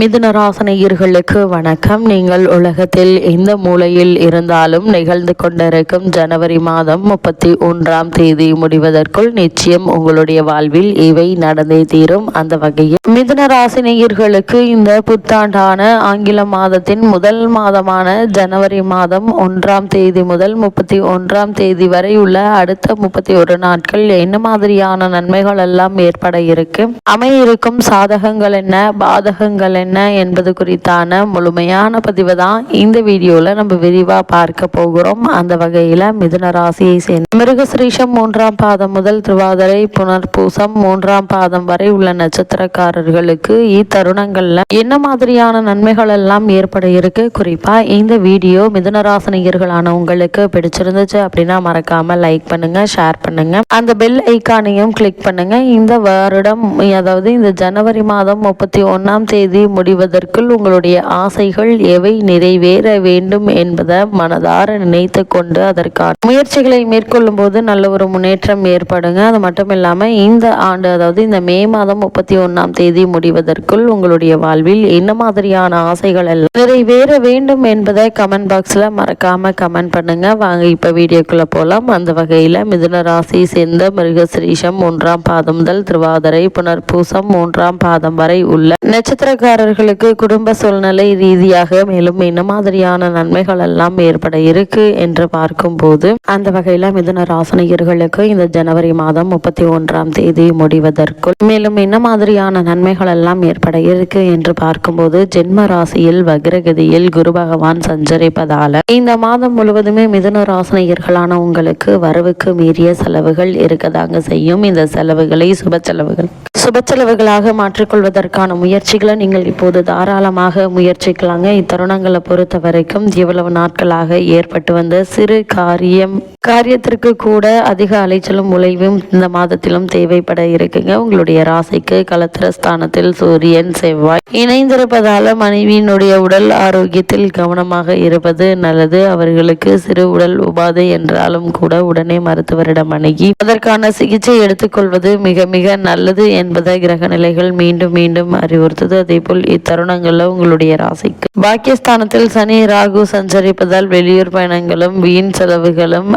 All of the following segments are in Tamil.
மிதுனராசனையர்களுக்கு வணக்கம். நீங்கள் உலகத்தில் எந்த மூலையில் இருந்தாலும் நிகழ்ந்து கொண்டிருக்கும் ஜனவரி மாதம் முப்பத்தி ஒன்றாம் தேதி முடிவதற்குள் நிச்சயம் உங்களுடைய வாழ்வில் இவை நடந்தே தீரும். அந்த வகையில் மிதுனராசினியர்களுக்கு இந்த புத்தாண்டான ஆங்கில மாதத்தின் முதல் மாதமான ஜனவரி மாதம் ஒன்றாம் தேதி முதல் முப்பத்தி ஒன்றாம் தேதி வரை உள்ள அடுத்த முப்பத்தி ஒரு நாட்கள் என்ன மாதிரியான நன்மைகள் எல்லாம் ஏற்பட இருக்கு? அமைய இருக்கும் சாதகங்கள் என்ன? பாதகங்கள் என்ன என்ன என்பது குறித்தான முழுமையான பதிவு தான் இந்த வீடியோவில் நம்ம விரிவா பார்க்க போகிறோம். அந்த வகையில் மிதுன ராசியை சேர்ந்த மிருகசிரீஷம் மூன்றாம் பாதம் முதல் திருவாதிரை புனர்பூசம் மூன்றாம் பாதம் வரை உள்ள நட்சத்திரக்காரர்களுக்கு இத்தருணங்கள்ல என்ன மாதிரியான நன்மைகள் எல்லாம் ஏற்பட இருக்கு? குறிப்பா இந்த வீடியோ மிதுனராசனியர்களான உங்களுக்கு பிடிச்சிருந்துச்சு அப்படின்னா மறக்காம லைக் பண்ணுங்க ஷேர் பண்ணுங்க. அந்த பெல் ஐக்கானையும் கிளிக் பண்ணுங்க. இந்த வருடம் அதாவது இந்த ஜனவரி மாதம் முப்பத்தி ஒன்னாம் தேதி முடிவதற்குள் உங்களுடைய ஆசைகள் எவை நிறைவேற வேண்டும் என்பதை மனதார நினைத்து கொண்டு அதற்கான முயற்சிகளை மேற்கொள்ளும் போது நல்ல ஒரு முன்னேற்றம் ஏற்படுங்க. அது மட்டும் இல்லாம இந்த ஆண்டு அதாவது இந்த மே மாதம் முப்பத்தி ஒன்னாம் தேதி முடிவதற்குள் உங்களுடைய வாழ்வில் என்ன மாதிரியான ஆசைகள் எல்லாம் நிறைவேற வேண்டும் என்பதை கமெண்ட் பாக்ஸ்ல மறக்காம கமெண்ட் பண்ணுங்க. வாங்க இப்ப வீடியோக்குள்ள போலாம். அந்த வகையில மிதுன ராசி சேர்ந்த மிருகசிரீஷம் மூன்றாம் பாதம் முதல் திருவாதிரை புனர்பூசம் மூன்றாம் பாதம் வரை உள்ள நட்சத்திரக்காரர் நட்சத்திரக்காரர்களுக்கு குடும்ப சூழ்நிலை ரீதியாக மேலும் என்ன மாதிரியான நன்மைகள் எல்லாம் ஏற்பட இருக்கு என்று பார்க்கும்போது அந்த வகையில மிதுன ராசனியர்களுக்கு இந்த ஜனவரி மாதம் முப்பத்தி ஒன்றாம் தேதி முடிவதற்குள் மேலும் என்ன மாதிரியான நன்மைகள் எல்லாம் ஏற்பட இருக்கு என்று பார்க்கும்போது ஜென்ம ராசியில் வக்ரகதியில் குரு பகவான் சஞ்சரிப்பதால இந்த மாதம் முழுவதுமே மிதுன ராசனியர்களான உங்களுக்கு வரவுக்கு மீறிய செலவுகள் இருக்கதாங்க செய்யும். இந்த செலவுகளை சுப செலவுகள் சுப செலவுகளாக மாற்றிக்கொள்வதற்கான முயற்சிகளை நீங்கள் இப்போது தாராளமாக முயற்சிக்கலாங்க. இத்தருணங்களை பொறுத்த வரைக்கும் இவ்வளவு நாட்களாக ஏற்பட்டு வந்த சிறு காரியம். காரியத்திற்கு கூட அதிக அலைச்சலும் உழைவும் இந்த மாதத்திலும் தேவைப்பட இருக்குங்க. உங்களுடைய ராசிக்கு கலத்திரஸ்தானத்தில் சூரியன் செவ்வாய் இணைந்திருப்பதால மனைவியினுடைய உடல் ஆரோக்கியத்தில் கவனமாக இருப்பது நல்லது. அவர்களுக்கு சிறு உடல் உபாதை என்றாலும் கூட உடனே மருத்துவரிடம் அணுகி அதற்கான சிகிச்சை எடுத்துக்கொள்வது மிக மிக நல்லது என்பதை கிரக நிலைகள் மீண்டும் மீண்டும் அறிவுறுத்தது. அதே போல் இத்தருணங்கள்ல உங்களுடைய ராசிக்கு. பாக்கியஸ்தானத்தில் சனி ராகு சஞ்சரிப்பதால் வெளியூர் பயணங்களும் வீண் செலவுகளும்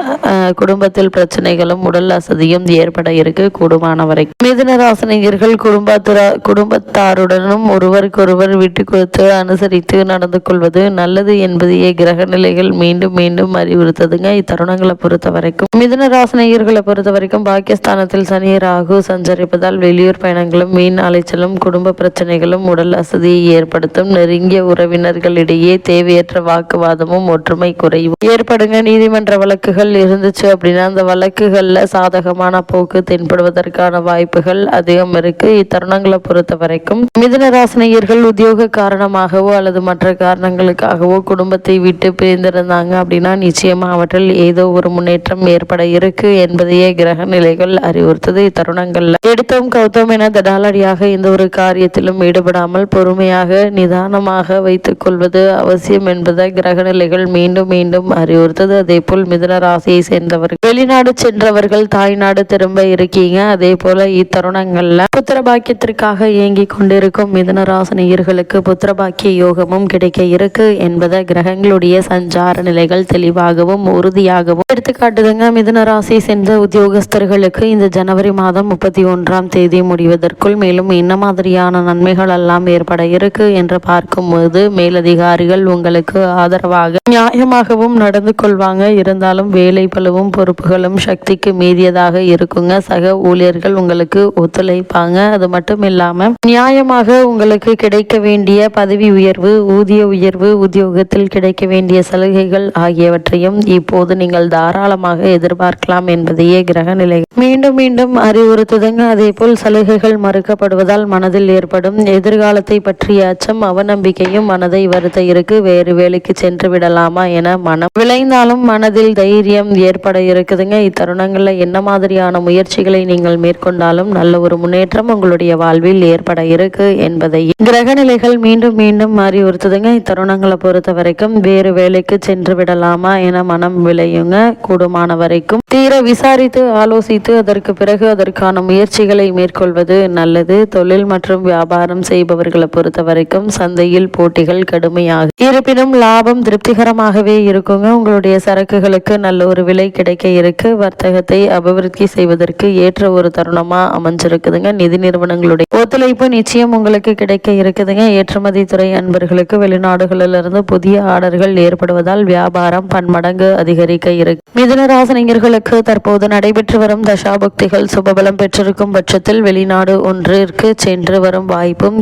குடும்பத்தில் பிரச்சனைகளும் உடல் அசதியும் ஏற்பட இருக்கு. கூடுமான வரை மிதுன ராசினியர்கள் குடும்பத்திர குடும்பத்தாருடனும் ஒருவருக்கொருவர் விட்டு கொடுத்து அனுசரித்து நடந்து கொள்வது நல்லது என்பதையே கிரக நிலைகள் மீண்டும் மீண்டும் அறிவுறுத்ததுங்க. இத்தருணங்களை பொறுத்த வரைக்கும் மிதுன ராசினியர்களை பொறுத்த வரைக்கும் பாகிஸ்தானத்தில் சனி ராகு சஞ்சரிப்பதால் வெளியூர் பயணங்களும் மீன் அலைச்சலும் குடும்ப பிரச்சனைகளும் உடல் வசதியை ஏற்படுத்தும் நெருங்கிய உறவினர்களிடையே தேவையற்ற வாக்குவாதமும் ஒற்றுமை குறைவும் ஏற்படுங்க நீதிமன்ற வழக்குகள் இருந்துச்சு அப்படின்னா அந்த வழக்குகள்ல சாதகமான போக்கு தென்படுவதற்கான வாய்ப்புகள் அதிகம் இருக்கு. இத்தருணங்களை பொறுத்த வரைக்கும் மிதுனராசினியர்கள் உத்தியோக காரணமாகவோ அல்லது மற்ற காரணங்களுக்காகவோ குடும்பத்தை விட்டு பிரிந்திருந்தாங்க அப்படின்னா நிச்சயமா அவற்றில் ஏதோ ஒரு முன்னேற்றம் ஏற்பட இருக்கு என்பதையே கிரக நிலைகள் அறிவுறுத்தது இத்தருணங்கள்ல. எடுத்தோம் கௌத்தோம் என தடாலடியாக எந்த ஒரு காரியத்திலும் ஈடுபடாமல் பொறுமையாக நிதானமாக வைத்துக் கொள்வது அவசியம் என்பதை கிரக நிலைகள் மீண்டும் மீண்டும் அறிவுறுத்தது. அதே போல் மிதன ராசியை சேர்ந்தவர்கள் வெளிநாடு சென்றவர்கள் தாய்நாடு திரும்ப இருக்கீங்க. அதே போல இத்தருணங்கள்ல புத்திர பாக்கியத்திற்காக கொண்டிருக்கும் மிதன ராசினியர்களுக்கு புத்திர பாக்கிய யோகமும் கிடைக்க இருக்கு என்பதை கிரகங்களுடைய சஞ்சார நிலைகள் தெளிவாகவும் உறுதியாகவும் எடுத்துக்காட்டுதுங்க. மிதன ராசி சென்ற உத்தியோகஸ்தர்களுக்கு இந்த ஜனவரி மாதம் முப்பத்தி ஒன்றாம் தேதி முடிவதற்குள் மேலும் என்ன மாதிரியான நன்மைகள் எல்லாம் ஏற்படும் ஏற்பட இருக்கு என்று பார்க்கும்போது மேலதிகாரிகள் உங்களுக்கு ஆதரவாக நியாயமாகவும் நடந்து கொள்வாங்க. இருந்தாலும் வேலை பலவும் பொறுப்புகளும் சக்திக்கு மீறியதாக இருக்குங்க. சக ஊழியர்கள் உங்களுக்கு ஒத்துழைப்பாங்க. அது மட்டும் இல்லாம நியாயமாக உங்களுக்கு கிடைக்க வேண்டிய பதவி உயர்வு ஊதிய உயர்வு உத்தியோகத்தில் கிடைக்க வேண்டிய சலுகைகள் ஆகியவற்றையும் இப்போது நீங்கள் தாராளமாக எதிர்பார்க்கலாம் என்பதையே கிரக நிலை. மீண்டும் மீண்டும் அறிவுறுத்துதுங்க. அதே போல் சலுகைகள் மறுக்கப்படுவதால் மனதில் ஏற்படும் எதிர்காலத்தை பற்றிய அச்சம் அவநம்பிக்கையும் மனதை வருத்த இருக்கு வேறு வேலைக்கு சென்று விடலாமா என மனம் விளைந்தாலும் மனதில் தைரியம் ஏற்பட இருக்குதுங்க. இத்தருணங்களில் என்ன மாதிரியான முயற்சிகளை நீங்கள் மேற்கொண்டாலும் நல்ல ஒரு முன்னேற்றம் உங்களுடைய வாழ்வில் ஏற்பட இருக்கு என்பதை கிரக நிலைகள் மீண்டும் மீண்டும் அறிவுறுத்துதுங்க. இத்தருணங்களை பொறுத்த வரைக்கும் வேறு வேலைக்கு சென்று விடலாமா என மனம் விளையுங்க. கூடுமான வரைக்கும் தீர விசாரித்து ஆலோசித்து அதற்கு பிறகு அதற்கான முயற்சிகளை மேற்கொள்வது நல்லது. தொழில் மற்றும் வியாபாரம் செய்பவர்களை பொறுத்த வரைக்கும் சந்தையில் போட்டிகள் கடுமையாக இருப்பினும் லாபம் திருப்திகரமாகவே இருக்குங்க. உங்களுடைய சரக்குகளுக்கு நல்ல ஒரு விலை கிடைக்க இருக்கு. வர்த்தகத்தை அபிவிருத்தி செய்வதற்கு ஏற்ற ஒரு தருணமா அமைஞ்சிருக்குதுங்க. நிதி நிறுவனங்களுடைய ஒத்துழைப்பு நிச்சயம் உங்களுக்கு கிடைக்க இருக்குதுங்க. ஏற்றுமதி துறை அன்பர்களுக்கு வெளிநாடுகளிலிருந்து புதிய ஆர்டர்கள் ஏற்படுவதால் வியாபாரம் பன்மடங்கு அதிகரிக்க இருக்கு. மிதுனராசனியர்களுக்கு தற்போது நடைபெற்று வரும் தசாபக்திகள் சுபபலம் பெற்றிருக்கும் பட்சத்தில் வெளிநாடு ஒன்றிற்கு சென்று வரும் வாய்ப்பும்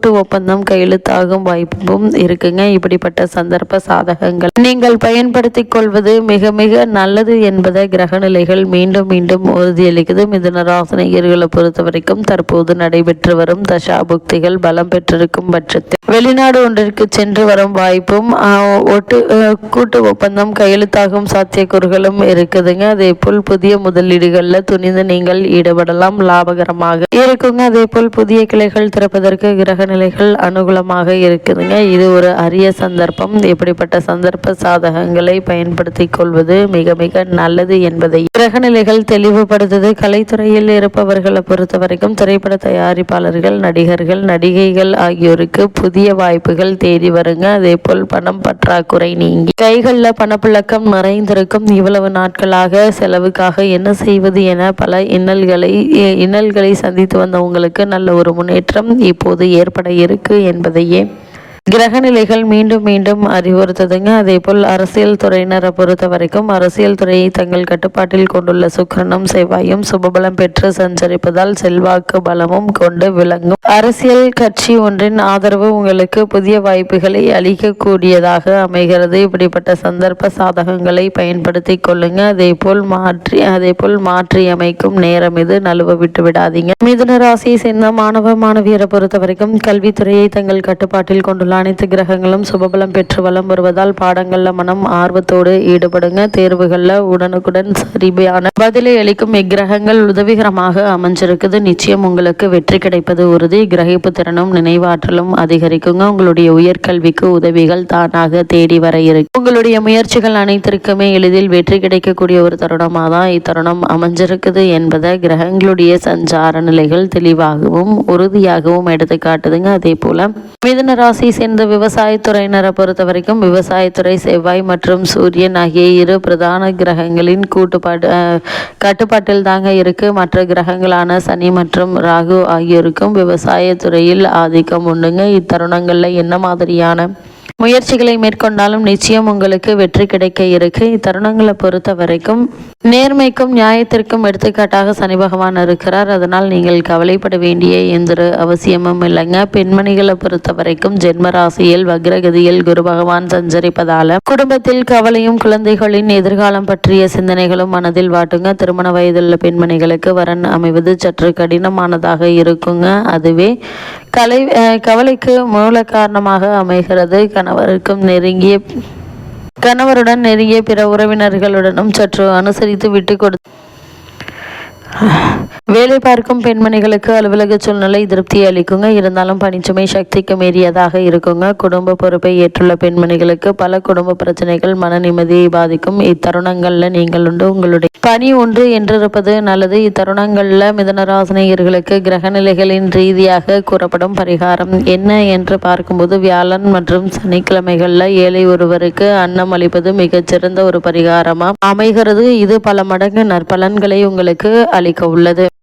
கூட்டு ஒப்பந்தம் கையெழுத்தாகும் வாய்ப்பும் இருக்குங்க. இப்படிப்பட்ட சந்தர்ப்ப சாதகங்கள். நீங்கள் பயன்படுத்திக் கொள்வது மிக மிக நல்லது என்பதை கிரகநிலைகள் மீண்டும் மீண்டும் உறுதியளிக்குது மிதுனராசனியர்களை பொறுத்த வரைக்கும் தற்போது நடைபெற்று வரும் தசாபுக்திகள் பலம் பெற்றிருக்கும் பட்சத்தில். வெளிநாடு ஒன்றிற்கு சென்று வரும் வாய்ப்பும் ஆஹ், ஒட்டு கூட்டு ஒப்பந்தம் கையெழுத்தாகும் சாத்தியக்கூறுகளும் இருக்குதுங்க. அதே போல் புதிய முதலீடுகளில் துணிந்து நீங்கள் ஈடுபடலாம் லாபகரமாக. இருக்குங்க. அதே போல் புதிய கிளைகள் திறப்பதற்கு கிரக நிலைகள் அனுகூலமாக இருக்குதுங்க. இது ஒரு அரிய சந்தர்ப்பம். இப்படிப்பட்ட சந்தர்ப்ப சாதகங்களை பயன்படுத்தி கொள்வது மிக மிக நல்லது என்பதை. கிரக நிலைகள் தெளிவுபடுத்துது. கலைத்துறையில் இருப்பவர்களை பொறுத்த வரைக்கும் திரைப்பட தயாரிப்பாளர்கள் நடிகர்கள் நடிகைகள் ஆகியோருக்கு புதிய வாய்ப்புகள் தேடி வருங்க. அதே போல் பணம் பற்றாக்குறை நீங்கி. கைகளில் பணப்புழக்கம் மறைந்திருக்கும் இவ்வளவு நாட்களாக செலவுக்காக என்ன செய்வது என பல இன்னல்களை இன்னல்களை சந்தித்து வந்த உங்களுக்கு நல்ல ஒரு முன்னேற்றம் இப்போது ஏற்பட இருக்கு என்பதையே கிரகநிலைகள் மீண்டும் மீண்டும் அறிவுறுத்துதுங்க. அதே போல் அரசியல் துறையினரை பொறுத்த வரைக்கும் அரசியல் துறையை தங்கள் கட்டுப்பாட்டில் கொண்டுள்ள சுக்கரனும் செவ்வாயும் சுபபலம் பெற்று சஞ்சரிப்பதால் செல்வாக்கு பலமும் கொண்டு விளங்கும். அரசியல் கட்சி ஒன்றின் ஆதரவு உங்களுக்கு புதிய வாய்ப்புகளை அளிக்கக்கூடியதாக அமைகிறது. இப்படிப்பட்ட சந்தர்ப்ப சாதகங்களை பயன்படுத்தி கொள்ளுங்க. அதே போல் மாற்றி அதே போல் மாற்றி அமைக்கும் நேரம் இது நழுவ விட்டு விடாதீங்க. மிதுன ராசியை சேர்ந்த மாணவ மாணவியரை பொறுத்த வரைக்கும் கல்வித்துறையை தங்கள் கட்டுப்பாட்டில் கொண்டுள்ள அனைத்து கிரகங்களும் சுபபலம் பெற்று வலம் வருவதால் பாடங்களில் மனம் ஆர்வத்தோடு ஈடுபடுங்க. தேர்வுகளில் உடனுக்குடன் சரியான பதிலை அளிக்கும் இக்கிரகங்கள் உதவிகரமாக அமைஞ்சிருக்குது. நிச்சயம் உங்களுக்கு வெற்றி கிடைப்பது உறுதி. கிரகிப்பு திறனும் நினைவாற்றலும் அதிகரிக்குங்க. உங்களுடைய உயர்கல்விக்கு உதவிகள் தானாக தேடி வர இருக்கு. உங்களுடைய முயற்சிகள் அனைத்திற்குமே எளிதில் வெற்றி கிடைக்கக்கூடிய ஒரு தருணமாக தான் இத்தருணம் அமைஞ்சிருக்குது என்பதை கிரகங்களுடைய சஞ்சார நிலைகள் தெளிவாகவும் உறுதியாகவும் எடுத்து காட்டுதுங்க அதே போல மிதுன ராசி சேர்ந்த விவசாயத்துறையினரை பொறுத்த வரைக்கும் விவசாயத்துறை செவ்வாய் மற்றும் சூரியன் ஆகிய இரு பிரதான கிரகங்களின் கூட்டுப்பாடு கட்டுப்பாட்டில் தாங்க இருக்கு. மற்ற கிரகங்களான சனி மற்றும் ராகு ஆகியோருக்கும் விவசாயத்துறையில் ஆதிக்கம் உண்டுங்க. இத்தருணங்களில் என்ன மாதிரியான முயற்சிகளை மேற்கொண்டாலும் நிச்சயம் உங்களுக்கு வெற்றி கிடைக்க இருக்கு. இத்தருணங்களை பொறுத்த வரைக்கும் நேர்மைக்கும் நியாயத்திற்கும் எடுத்துக்காட்டாக சனி பகவான் இருக்கிறார். அதனால் நீங்கள் கவலைப்பட வேண்டிய எந்த அவசியமும் இல்லைங்க. பெண்மணிகளை பொறுத்த வரைக்கும் ஜென்ம ராசியில் வக்ரகதியில் குரு பகவான் சஞ்சரிப்பதால குடும்பத்தில் கவலையும் குழந்தைகளின் எதிர்காலம் பற்றிய சிந்தனைகளும் மனதில் வாட்டுங்க. திருமண வயதுள்ள பெண்மணிகளுக்கு வரன் அமைவது சற்று கடினமானதாக இருக்குங்க. அதுவே கலை அஹ் கவலைக்கு மூல காரணமாக அமைகிறது. கணவருக்கும் நெருங்கிய கணவருடன் நெருங்கிய பிற உறவினர்களுடனும் சற்று அனுசரித்து விட்டு கொடு வேலை பார்க்கும் பெண்மணிகளுக்கு அலுவலக சூழ்நிலை திருப்தி அளிக்குங்க. இருந்தாலும் பணிச்சுமை சக்திக்கு மீறியதாக இருக்குங்க. குடும்ப பொறுப்பை ஏற்றுள்ள பெண்மணிகளுக்கு பல குடும்ப பிரச்சனைகள் மன நிம்மதியை பாதிக்கும். இத்தருணங்கள்ல நீங்கள் உண்டு. உங்களுடைய பணி ஒன்று என்றிருப்பது நல்லது. இத்தருணங்கள்ல மிதனராசினியர்களுக்கு கிரகநிலைகளின் ரீதியாக கூறப்படும் பரிகாரம் என்ன என்று பார்க்கும்போது வியாழன் மற்றும் சனிக்கிழமைகள்ல ஏழை ஒருவருக்கு அன்னம் அளிப்பது மிகச்சிறந்த ஒரு பரிகாரமா அமைகிறது. இது பல மடங்கு நற்பலன்களை உங்களுக்கு அளிக்க உள்ளது.